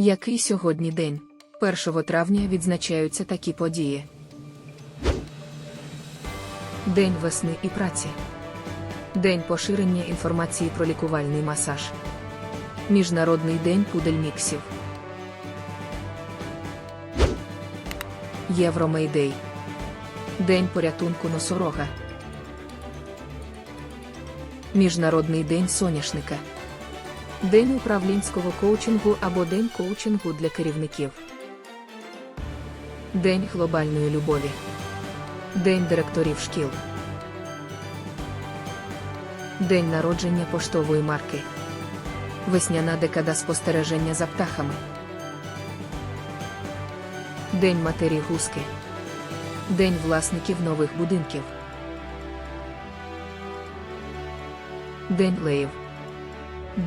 Який сьогодні день? 1 травня відзначаються такі події. День весни і праці. День поширення інформації про лікувальний масаж. Міжнародний день пудельміксів. Євромейдей. День порятунку носорога. Міжнародний день соняшника. День управлінського коучингу або День коучингу для керівників. День глобальної любові. День директорів шкіл. День народження поштової марки. Весняна декада спостереження за птахами. День матері гуски. День власників нових будинків. День леїв.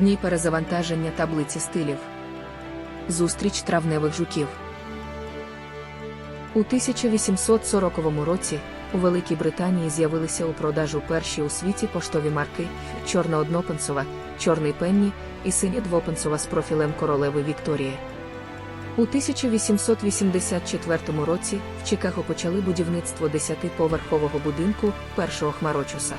Дні перезавантаження таблиці стилів. Зустріч травневих жуків. У 1840 році у Великій Британії з'явилися у продажу перші у світі поштові марки чорна однопенсова, чорний пенні і синя двопенсова з профілем королеви Вікторії. У 1884 році в Чикаго почали будівництво 10-поверхового будинку першого хмарочуса.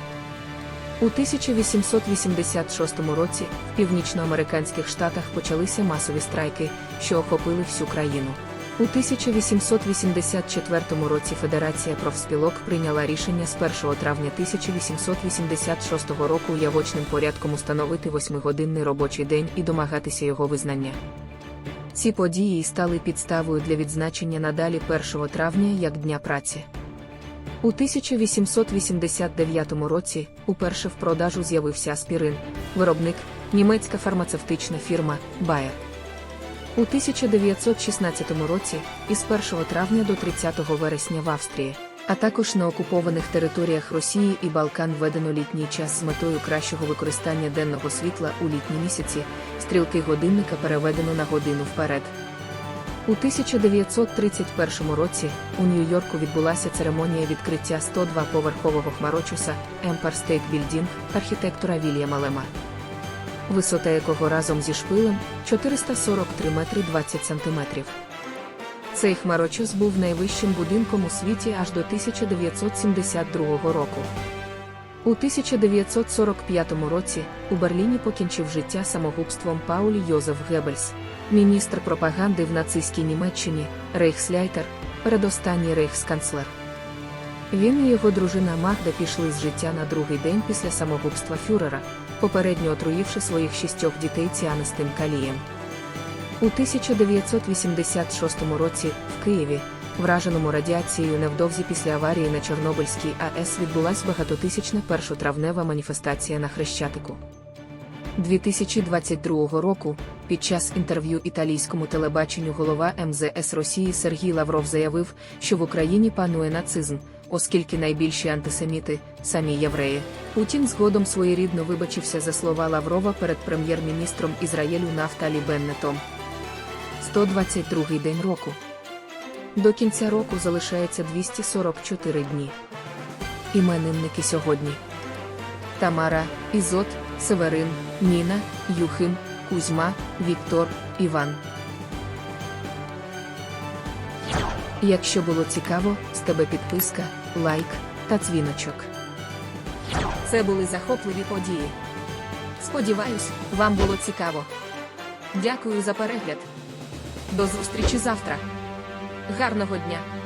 У 1886 році в північноамериканських штатах почалися масові страйки, що охопили всю країну. У 1884 році Федерація профспілок прийняла рішення з 1 травня 1886 року явочним порядком установити восьмигодинний робочий день і домагатися його визнання. Ці події стали підставою для відзначення надалі 1 травня як Дня праці. У 1889 році уперше в продажу з'явився аспірин, виробник, німецька фармацевтична фірма Bayer. У 1916 році із 1 травня до 30 вересня в Австрії, а також на окупованих територіях Росії і Балкан введено літній час з метою кращого використання денного світла у літні місяці, стрілки годинника переведено на годину вперед. У 1931 році у Нью-Йорку відбулася церемонія відкриття 102-поверхового хмарочуса Empire State Building архітектора Вільяма Лема. Висота якого разом зі шпилем 443 метри 20 сантиметрів. Цей хмарочос був найвищим будинком у світі аж до 1972 року. У 1945 році у Берліні покінчив життя самогубством Пауль Йозеф Геббельс, міністр пропаганди в нацистській Німеччині, рейхсляйтер, передостанній рейхсканцлер. Він і його дружина Магда пішли з життя на другий день після самогубства фюрера, попередньо отруївши своїх шістьох дітей ціанистим калієм. У 1986 році в Києві, враженому радіацією невдовзі після аварії на Чорнобильській АЕС відбулась багатотисячна першотравнева маніфестація на Хрещатику. 2022 року, під час інтерв'ю італійському телебаченню голова МЗС Росії Сергій Лавров заявив, що в Україні панує нацизм, оскільки найбільші антисеміти самі євреї. Путін згодом своєрідно вибачився за слова Лаврова перед прем'єр-міністром Ізраїлю Нафталі Беннетом. 122-й день року. До кінця року залишається 244 дні. Іменинники сьогодні: Тамара, Ізот, Северин, Ніна, Юхим, Кузьма, Віктор, Іван. Якщо було цікаво, з тебе підписка, лайк та дзвіночок. Це були захопливі події. Сподіваюсь, вам було цікаво. Дякую за перегляд. До зустрічі завтра. Гарного дня!